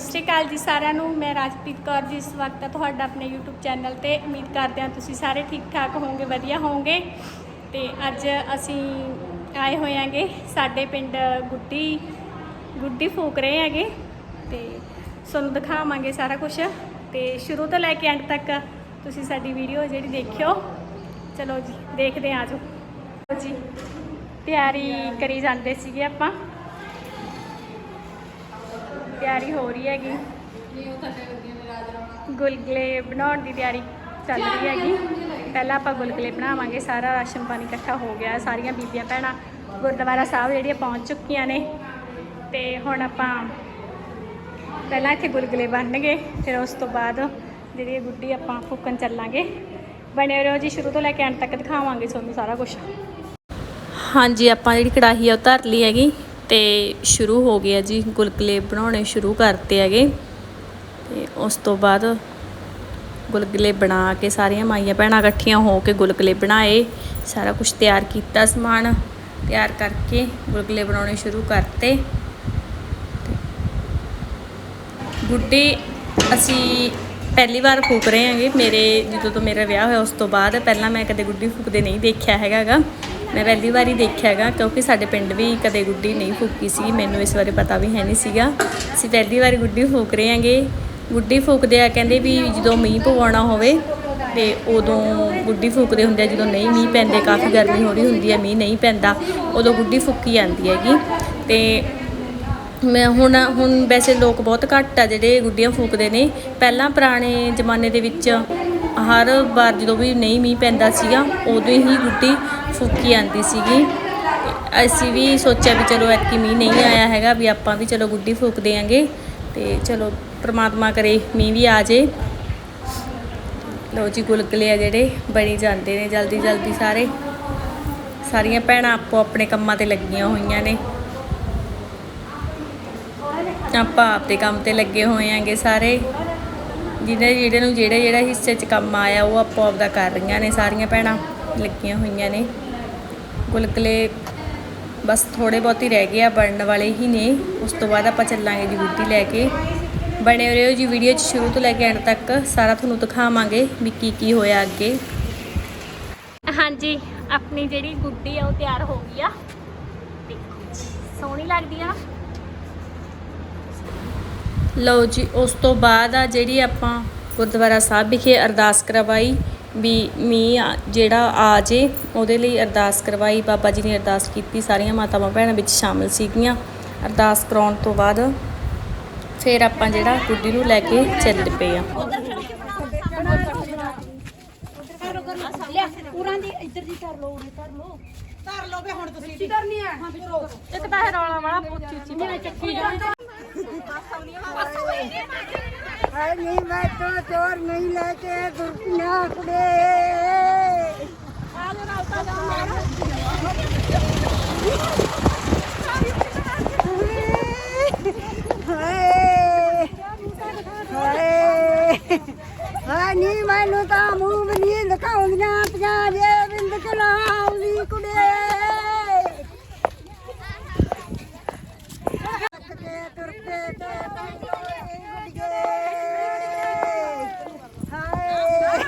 ਸਤਿ ਸ਼੍ਰੀ ਅਕਾਲ ਜੀ ਸਾਰਿਆਂ ਨੂੰ। ਮੈਂ ਰਾਜਪ੍ਰੀਤ ਕੌਰ ਜੀ ਇਸ ਵਕਤ ਤੁਹਾਡਾ ਆਪਣੇ YouTube ਚੈਨਲ ਤੇ। ਉਮੀਦ ਕਰਦੇ ਹਾਂ ਤੁਸੀਂ ਸਾਰੇ ਠੀਕ ਠਾਕ ਹੋਵੋਗੇ, ਵਧੀਆ ਹੋਵੋਗੇ। ਤੇ ਅੱਜ ਅਸੀਂ ਆਏ ਹੋਏ ਆਂਗੇ ਸਾਡੇ ਪਿੰਡ ਗੁੱਡੀ ਗੁੱਡੀ ਫੂਕ ਰਹੇ ਹੈਗੇ। ਤੇ ਤੁਹਾਨੂੰ ਦਿਖਾਵਾਂਗੇ ਸਾਰਾ ਕੁਝ ਤੇ ਸ਼ੁਰੂ ਤੋਂ ਲੈ ਕੇ ਐਂਡ ਤੱਕ ਤੁਸੀਂ ਸਾਡੀ ਵੀਡੀਓ ਜਿਹੜੀ ਦੇਖਿਓ। ਚਲੋ ਜੀ, ਦੇਖਦੇ ਹਾਂ ਆਜੋ। ਜੀ, ਤਿਆਰੀ ਕਰੀ ਜਾਂਦੇ ਸੀਗੇ ਆਪਾਂ। ਤਿਆਰੀ ਹੋ ਰਹੀ ਹੈਗੀ। ਗੁਲਗੁਲੇ ਬਣਾਉਣ ਦੀ ਤਿਆਰੀ ਚੱਲ ਰਹੀ ਹੈਗੀ। ਪਹਿਲਾਂ ਆਪਾਂ ਗੁਲਗੁਲੇ ਬਣਾਵਾਂਗੇ ਸਾਰਾ ਰਾਸ਼ਨ ਪਾਣੀ ਇਕੱਠਾ ਹੋ ਗਿਆ ਸਾਰੀਆਂ ਬੀਬੀਆਂ ਭੈਣਾਂ ਗੁਰਦੁਆਰਾ ਸਾਹਿਬ ਜਿਹੜੀਆਂ ਪਹੁੰਚ ਚੁੱਕੀਆਂ ਨੇ। ਤੇ ਹੁਣ ਆਪਾਂ ਪਹਿਲਾਂ ਇੱਥੇ ਗੁਲਗੁਲੇ ਬਣਨਗੇ ਫਿਰ ਉਸ ਤੋਂ ਬਾਅਦ ਜਿਹੜੀ ਗੁੱਡੀ ਆਪਾਂ ਫੂਕਣ ਚੱਲਾਂਗੇ। ਬਣੇ ਰਹੋ ਜੀ ਸ਼ੁਰੂ ਤੋਂ ਲੈ ਕੇ ਅੰਤ ਤੱਕ ਦਿਖਾਵਾਂਗੇ ਤੁਹਾਨੂੰ ਸਾਰਾ ਕੁਝ ਹਾਂਜੀ ਆਪਾਂ ਜਿਹੜੀ ਕੜਾਹੀ ਆ ਉਹ ਧਰ ਲਈ ਹੈਗੀ। ਤੇ ਸ਼ੁਰੂ ਹੋ ਗਿਆ ਜੀ, ਗੁਲਗੁਲੇ ਬਣਾਉਣੇ ਸ਼ੁਰੂ ਕਰਤੇ ਹੈਗੇ। ਤੇ ਉਸ ਤੋਂ ਬਾਅਦ ਗੁਲਗੁਲੇ ਬਣਾ ਕੇ ਸਾਰੀਆਂ ਮਾਈਆਂ ਭੈਣਾਂ ਇਕੱਠੀਆਂ ਹੋ ਕੇ ਗੁਲਗੁਲੇ ਬਣਾਏ। ਸਾਰਾ ਕੁਝ ਤਿਆਰ ਕੀਤਾ ਸਮਾਨ, ਤਿਆਰ ਕਰਕੇ ਗੁਲਗੁਲੇ ਬਣਾਉਣੇ ਸ਼ੁਰੂ ਕਰਤੇ। ਗੁੱਡੀ ਅਸੀਂ ਪਹਿਲੀ ਵਾਰ ਫੂਕ ਰਹੇ ਹਾਂਗੇ। ਮੇਰੇ, ਜਦੋਂ ਤੋਂ ਮੇਰਾ ਵਿਆਹ ਹੋਇਆ, ਉਸ ਤੋਂ ਬਾਅਦ ਪਹਿਲਾਂ ਮੈਂ ਕਦੇ ਗੁੱਡੀ ਫੂਕਦੇ ਨਹੀਂ ਦੇਖਿਆ ਹੈਗਾਗਾ ਮੈਂ ਪਹਿਲੀ ਵਾਰੀ ਦੇਖਿਆ ਹੈਗਾ, ਕਿਉਂਕਿ ਸਾਡੇ ਪਿੰਡ ਵੀ ਕਦੇ ਗੁੱਡੀ ਨਹੀਂ ਫੂਕੀ ਸੀ, ਮੈਨੂੰ ਇਸ ਬਾਰੇ ਪਤਾ ਵੀ ਹੈ ਨਹੀਂ ਸੀਗਾ। ਅਸੀਂ ਪਹਿਲੀ ਵਾਰੀ ਗੁੱਡੀ ਫੂਕ ਰਹੇ ਹਾਂਗੇ। ਗੁੱਡੀ ਫੂਕਦੇ ਆ ਕਹਿੰਦੇ ਵੀ ਜਦੋਂ ਮੀਂਹ ਪਵਾਉਣਾ ਹੋਵੇ ਤੇ ਉਦੋਂ ਗੁੱਡੀ ਫੂਕਦੇ ਹੁੰਦੇ ਆ, ਜਦੋਂ ਨਹੀਂ ਮੀਂਹ ਪੈਂਦੇ, ਕਾਫੀ ਗਰਮੀ ਹੋ ਰਹੀ ਹੁੰਦੀ ਹੈ, ਮੀਂਹ ਨਹੀਂ ਪੈਂਦਾ, ਉਦੋਂ ਗੁੱਡੀ ਫੂਕੀ ਜਾਂਦੀ ਹੈਗੀ। ਤੇ ਮੈਂ ਹੁਣ ਹੁਣ ਵੈਸੇ ਲੋਕ ਬਹੁਤ ਘੱਟ ਆ ਜਿਹੜੇ ਗੁੱਡੀਆਂ ਫੂਕਦੇ ਨੇ। ਪਹਿਲਾਂ ਪੁਰਾਣੇ ਜ਼ਮਾਨੇ ਦੇ ਵਿੱਚ ਹਰ ਵਾਰ ਜਦੋਂ ਵੀ ਨਹੀਂ ਮੀਂਹ ਪੈਂਦਾ ਸੀਗਾ, ਉਦੋਂ ਹੀ ਗੁੱਡੀ ਫੂਕੀ ਆਂਦੀ ਸੀਗੀ। ਅਸੀਂ ਵੀ ਸੋਚਿਆ ਵੀ ਚਲੋ ਐਤਕੀ ਮੀਂਹ ਨਹੀਂ ਆਇਆ ਹੈਗਾ, ਵੀ ਆਪਾਂ ਵੀ ਚਲੋ ਗੁੱਡੀ ਫੂਕ ਦੇਾਂਗੇ ਤੇ ਚਲੋ ਪ੍ਰਮਾਤਮਾ ਕਰੇ ਮੀਂਹ ਵੀ ਆ ਜੇ। ਲਓ ਜੀ, ਗੁਲਗੁਲੇ ਆ ਜਿਹੜੇ, ਬਣੀ ਜਾਂਦੇ ਨੇ ਜਲਦੀ ਜਲਦੀ ਸਾਰੇ। ਸਾਰੀਆਂ ਭੈਣਾਂ ਆਪੋ ਆਪਣੇ ਕੰਮਾਂ ਤੇ ਲੱਗੀਆਂ ਹੋਈਆਂ ਨੇ। ਆਪਾਂ ਆਪਦੇ ਕੰਮ ਤੇ ਲੱਗੇ ਹੋਏ ਆਂਗੇ ਸਾਰੇ। ਜਿਹਨੇ ਜਿਹੜੇ ਨੂੰ ਜਿਹੜੇ ਜਿਹੜਾ ਹਿੱਸੇ 'ਚ ਕੰਮ ਆਇਆ ਉਹ ਆਪੋ ਆਪਦਾ ਕਰ ਰਹੀਆਂ ਨੇ, ਸਾਰੀਆਂ ਭੈਣਾਂ ਲੱਗੀਆਂ ਹੋਈਆਂ ਨੇ। ਗੁਲਗੁਲੇ ਬਸ ਥੋੜੇ ਬਹੁਤ ਹੀ ਰਹਿ ਗਏ ਆ, ਬਣਨ ਵਾਲੇ ਹੀ ਨੇ। ਉਸ ਤੋਂ ਬਾਅਦ ਆਪਾਂ ਚੱਲਾਂਗੇ ਜੀ ਗੁੱਡੀ ਲੈ ਕੇ। ਬਣੇ ਰਹੋ ਜੀ ਵੀਡੀਓ 'ਚ ਸ਼ੁਰੂ ਤੋਂ ਲੈ ਕੇ ਐਂਡ ਤੱਕ। ਸਾਰਾ ਤੁਹਾਨੂੰ ਦਿਖਾਵਾਂਗੇ ਵੀ ਕੀ ਕੀ ਹੋਇਆ ਅੱਗੇ। ਹਾਂਜੀ, ਆਪਣੀ ਜਿਹੜੀ ਗੁੱਡੀ ਆ ਉਹ ਤਿਆਰ ਹੋ ਗਈ ਆ। ਦੇਖੋ ਸੋਹਣੀ ਲੱਗਦੀ ਆ ਲਓ ਜੀ ਉਸ ਤੋਂ ਬਾਅਦ ਆ ਜਿਹੜੀ ਆਪਾਂ ਗੁਰਦੁਆਰਾ ਸਾਹਿਬ ਵਿਖੇ ਅਰਦਾਸ ਕਰਵਾਈ ਵੀ ਮੀਂਹ ਜਿਹੜਾ ਆ ਜੇ ਉਹਦੇ ਲਈ ਅਰਦਾਸ ਕਰਵਾਈ। ਬਾਬਾ ਜੀ ਨੇ ਅਰਦਾਸ ਕੀਤੀ ਸਾਰੀਆਂ ਮਾਤਾਵਾਂ ਭੈਣਾਂ ਵਿੱਚ ਸ਼ਾਮਲ ਸੀਗੀਆਂ। ਅਰਦਾਸ ਕਰਾਉਣ ਤੋਂ ਬਾਅਦ ਫਿਰ ਆਪਾਂ ਜਿਹੜਾ ਗੁੱਡੀ ਨੂੰ ਲੈ ਕੇ ਚੱਲ ਪਏ ਆ। ਇੱਕ ਤਾਂ ਇਹ ਰੌਲਾ ਵਾਲਾ ਉੱਚੀ ਉੱਚੀ ਮੈਂ ਚੱਕੀ ਜਾਂਦੀ ਹਾਏ ਨਹੀਂ, ਮੈਂ ਤੋਂ ਚੋਰ ਨਹੀਂ ਲੈ ਕੇ ਦੁਰਪਿਆ ਕੁੜੇ ਹਾਏ ਹਾਏ। ਹਾਏ, ਨਹੀਂ, ਮੈਨੂੰ ਤਾਂ ਮੂੰਹ ਵੀ ਨਹੀਂ ਦਿਖਾਉਂਦੀਆਂ ਪਿਆ ਜੇ ਬਿੰਦ ਕਲਾਉਲੀ ਕੁੜੇ ਕੇ ਤੁਰ ਕੇ ਤੇ ਤੰਗੋਏ ਗੁੱਡੀਏ ਹਾਏ ਹਾਏ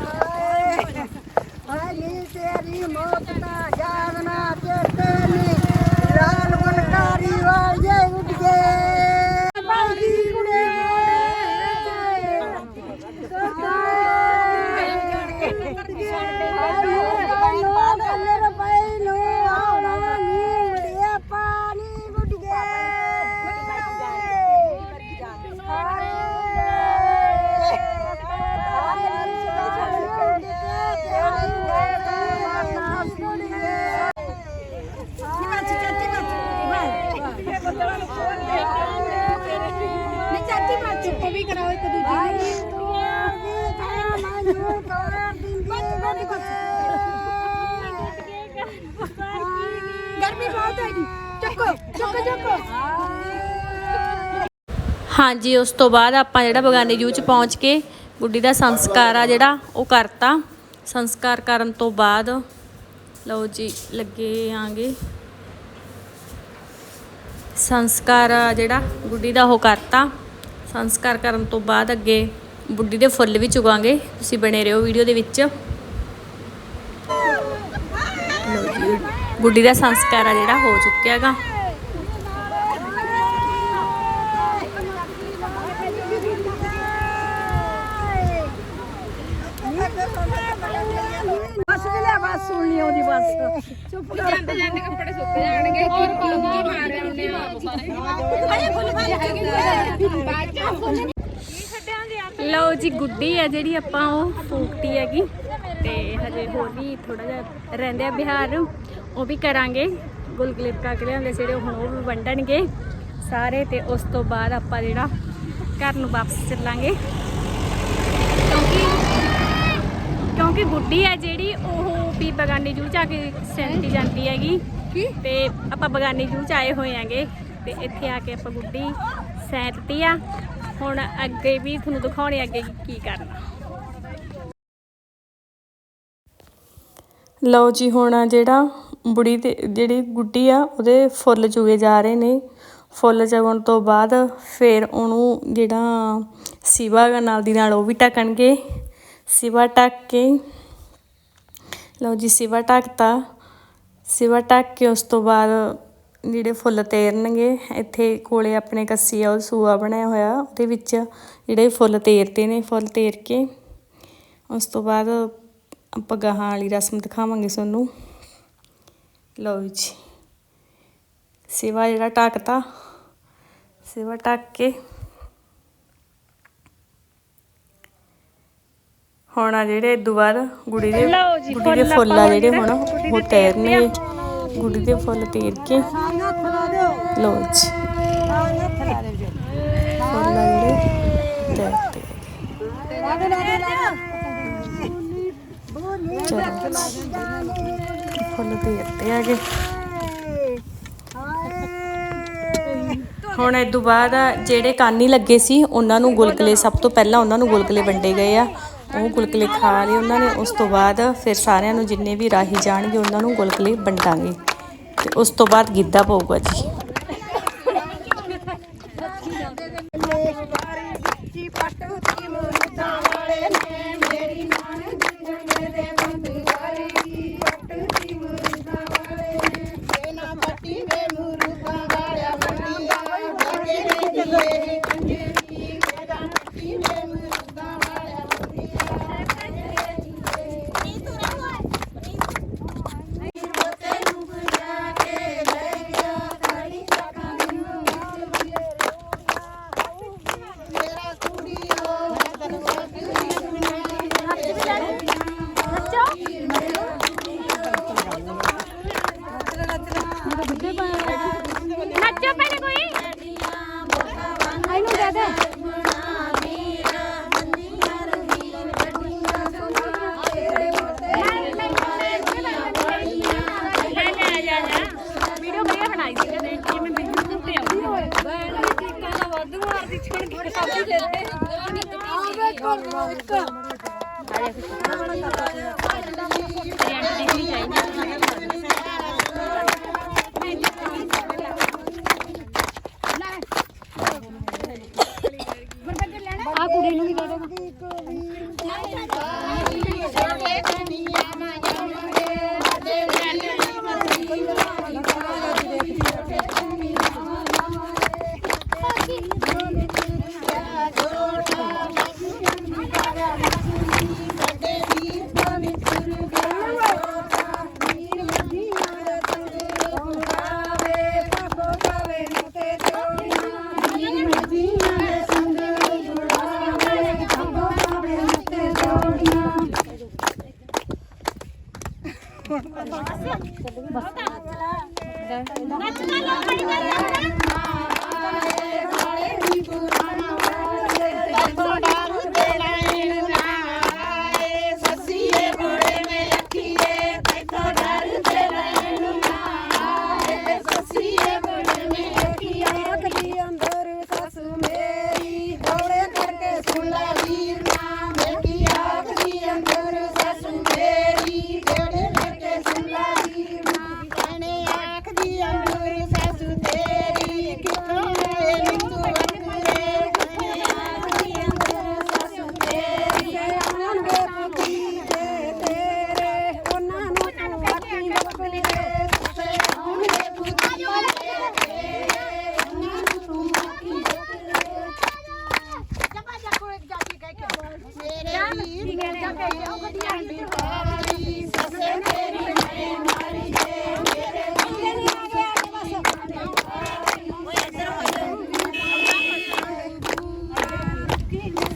ਹਾਏ ਹਾਏ ਨੀ ਤੇਰੀ ਮੌਤ ਦਾ ਯਾਦ ਨਾ ਚੇਤੇ ਨੀ ਲਾਲ ਬਨਕਾਰੀ ਵਾਲੇ ਗੁੱਡੀਏ ਬਾਗੀ ਕੁੜੇ ਪਾਣੀ ਗੁੱਡ ਵੀ ਕਰਾਓ ਇੱਕ ਦੂਜੇ ਗਰਮੀ ਬਹੁਤ ਹੈਗੀ ਚੱਕੋ ਚੱਕੋ ਚੱਕੋ ਹਾਂਜੀ ਉਸ ਤੋਂ ਬਾਅਦ ਆਪਾਂ ਜਿਹੜਾ ਬਗਾਨੇ ਜੂ ਚ ਪਹੁੰਚ ਕੇ ਗੁੱਡੀ ਦਾ ਸੰਸਕਾਰ ਆ ਜਿਹੜਾ ਉਹ ਕਰਤਾ। ਸੰਸਕਾਰ ਕਰਨ ਤੋਂ ਬਾਅਦ ਲਓ ਜੀ ਲੱਗੇ ਆਂਗੇ। ਸੰਸਕਾਰ ਜਿਹੜਾ ਗੁੱਡੀ ਦਾ ਉਹ ਕਰਤਾ। ਸੰਸਕਾਰ ਕਰਨ ਤੋਂ ਬਾਅਦ ਅੱਗੇ ਬੁੱਢੀ ਦੇ ਫੁੱਲ ਵੀ ਚੁਗਾਂਗੇ। ਤੁਸੀਂ ਬਣੇ ਰਹੋ ਵੀਡੀਓ ਦੇ ਵਿੱਚ। ਲਓ ਜੀ, ਗੁੱਡੀ ਦਾ ਸੰਸਕਾਰ ਆ ਜਿਹੜਾ ਹੋ ਚੁੱਕਿਆ ਹੈਗਾ ਬਸ ਵੀ ਲੈ ਬਸ ਸੁਣ ਲਈ ਉਹਦੀ ਬਸ। ਚੁੱਪ ਕਰ। ਜਾਂਦੇ ਜਾਂਦੇ ਕੱਪੜੇ ਸੁੱਕ ਜਾਣਗੇ। ਕੀ? ਕੀ ਮਾਰ ਰਹੇ ਲਓ ਜੀ ਗੁੱਡੀ ਆ ਜਿਹੜੀ ਆਪਾਂ ਉਹ ਫੂਕਤੀ ਹੈਗੀ। ਤੇ ਹਜੇ ਹੋਰ ਵੀ ਥੋੜਾ ਜਿਹਾ ਰਹਿੰਦੇ ਆ ਬਿਹਾਰ। ਉਹ ਵੀ ਕਰਾਂਗੇ। ਗੁਲਗੁਲੇ ਪਕਾ ਕੇ ਲਿਆਂਦੇ ਜਿਹੜੇ ਹੁਣ ਉਹ ਵੀ ਵੰਡਣਗੇ ਸਾਰੇ ਤੇ ਉਸ ਤੋਂ ਬਾਅਦ ਆਪਾਂ ਜਿਹੜਾ ਘਰ ਨੂੰ ਵਾਪਸ ਚੱਲਾਂਗੇ। ਕਿਉਂਕਿ ਕਿਉਂਕਿ ਗੁੱਡੀ ਹੈ ਜਿਹੜੀ ਉਹ ਵੀ ਬਗਾਨੀ ਜੂ ਚ ਆ ਕੇ ਸੈਂਟੀ ਜਾਂਦੀ ਹੈਗੀ। ਤੇ ਆਪਾਂ ਬਗਾਨੀ ਜੂ ਚ ਆਏ ਹੋਏ ਆਂਗੇ ਤੇ ਇੱਥੇ ਆ ਕੇ ਆਪਾਂ ਗੁੱਡੀ ਸੈਂਤਤੀ ਆ। ਹੁਣ ਅੱਗੇ ਵੀ ਤੁਹਾਨੂੰ ਦਿਖਾਉਣੇ ਅੱਗੇ ਕੀ ਕਰਨਾ। ਲਓ ਜੀ ਹੁਣ ਜਿਹੜਾ ਬੁੜੀ ਤੇ ਜਿਹੜੀ ਗੁੱਡੀ ਆ ਉਹਦੇ ਫੁੱਲ ਚੁਗੇ ਜਾ ਰਹੇ ਨੇ। ਫੁੱਲ ਚੁਗਣ ਤੋਂ ਬਾਅਦ ਫਿਰ ਉਹਨੂੰ ਜਿਹੜਾ ਸਿਵਾ ਨਾਲ ਦੀ ਨਾਲ ਉਹ ਵੀ ਢੱਕਣਗੇ। ਸਿਵਾ ਢੱਕ ਕੇ ਲਓ ਜੀ ਸਿਵਾ ਢੱਕਤਾ ਸਿਵਾ ਢੱਕ ਕੇ ਉਸ ਤੋਂ ਬਾਅਦ ਜਿਹੜੇ ਫੁੱਲ ਤੇਰਨਗੇ, ਇੱਥੇ ਕੋਲੇ ਆਪਣੇ ਕੱਸੀ ਆ ਉਹ ਸੂਆ ਬਣਿਆ ਹੋਇਆ, ਉਹਦੇ ਵਿੱਚ ਜਿਹੜੇ ਫੁੱਲ ਤੇਰਤੇ ਨੇ, ਫੁੱਲ ਤੇਰ ਕੇ, ਉਸ ਤੋਂ ਬਾਅਦ ਆਪਾਂ ਗਾਹਾਂ ਵਾਲੀ ਰਸਮ ਦਿਖਾਵਾਂਗੇ ਤੁਹਾਨੂੰ। ਲਓ ਜੀ, ਸਿਵਾ ਜਿਹੜਾ ਢੱਕਤਾ ਸਿਵਾ ਢੱਕ ਕੇ ਹੁਣ ਆ ਜਿਹੜੇ ਇਦੋਂ ਬਾਅਦ ਗੁੜੀ ਦੇ ਗੁੜੀ ਦੇ ਫੁੱਲ ਆ ਜਿਹੜੇ ਹੁਣ ਉਹ ਤੈਰਨੇ ਗੁੜੀ ਦੇ ਫੁੱਲ ਤੇਰ ਕੇ। ਲਓ ਜੀ। ਫੁੱਲ ਆ। ਜਿਹੜੇ ਤੈਰਤੇ ਫੁੱਲ ਤੇਰਤੇ ਹੈਗੇ ਹੁਣ ਇਹ ਤੋਂ ਬਾਅਦ ਜਿਹੜੇ ਕਾਨੀ ਲੱਗੇ ਸੀ ਉਹਨਾਂ ਨੂੰ ਗੁਲਗੁਲੇ ਸਭ ਤੋਂ ਪਹਿਲਾਂ ਉਹਨਾਂ ਨੂੰ ਗੁਲਗੁਲੇ ਵੰਡੇ ਗਏ ਆ। ਉਹ ਗੁਲਗੁਲੇ ਖਾ ਲਏ ਉਹਨਾਂ ਨੇ। ਉਸ ਤੋਂ ਬਾਅਦ ਫਿਰ ਸਾਰਿਆਂ ਨੂੰ ਜਿੰਨੇ ਵੀ ਰਾਹੀ ਜਾਣਗੇ, ਉਹਨਾਂ ਨੂੰ ਗੁਲਗੁਲੇ ਵੰਡਾਂਗੇ। ਤੇ ਉਸ ਤੋਂ ਬਾਅਦ ਗਿੱਧਾ ਪਊਗਾ ਜੀ। ਆ ਕੁੜੀ ਨੂੰ ਵੀ ਦੇ ਦੇ Nee, nee.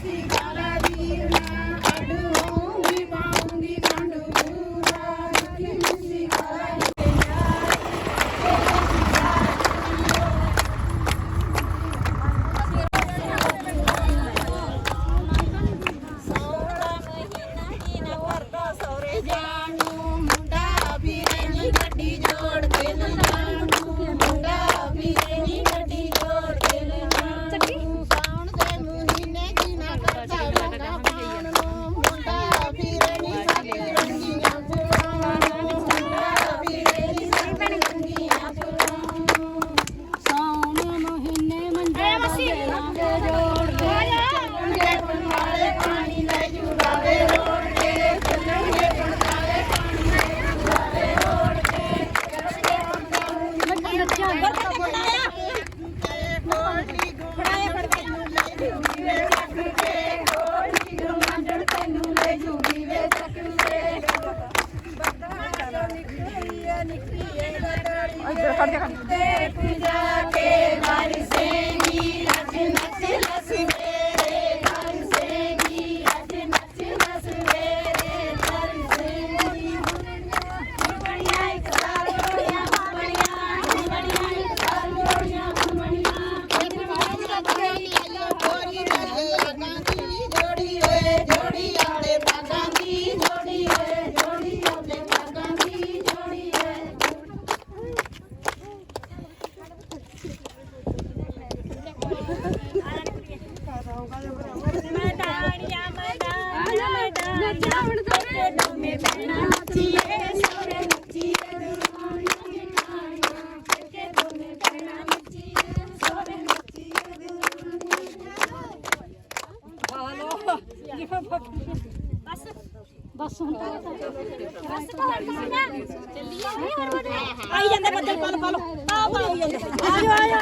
ਬਸ ਹੁਣ ਬਸ ਚੱਲੀਏ ਆਈ ਜਾਂਦੇ ਬੱਦਲ ਪਲ ਪਲ ਆ ਆਈ ਜਾਂਦੇ। ਆਇਓ ਆਇਓ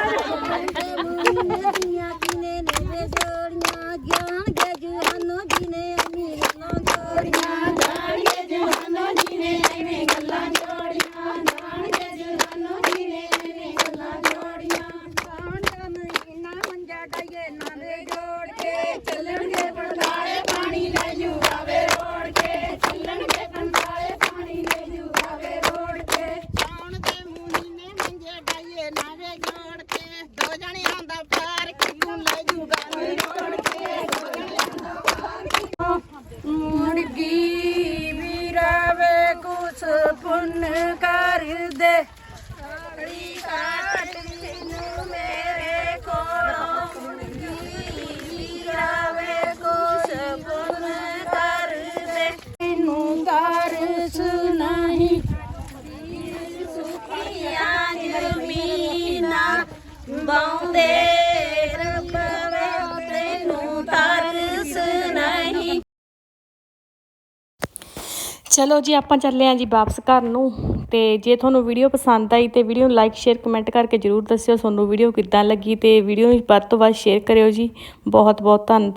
ਚਲੋ ਜੀ, ਆਪਾਂ ਚੱਲੇ ਆਂ ਜੀ ਵਾਪਸ ਘਰ ਨੂੰ। ਤੇ ਜੇ ਤੁਹਾਨੂੰ ਵੀਡੀਓ ਪਸੰਦ ਆਈ ਤੇ ਵੀਡੀਓ ਨੂੰ ਲਾਈਕ ਸ਼ੇਅਰ ਕਮੈਂਟ ਕਰਕੇ ਜਰੂਰ ਦੱਸਿਓ ਤੁਹਾਨੂੰ ਵੀਡੀਓ ਕਿੱਦਾਂ ਲੱਗੀ ਤੇ ਵੀਡੀਓ ਨੂੰ ਵੱਧ ਤੋਂ ਵੱਧ ਸ਼ੇਅਰ ਕਰਿਓ ਜੀ। ਬਹੁਤ ਬਹੁਤ ਧੰਨਵਾਦ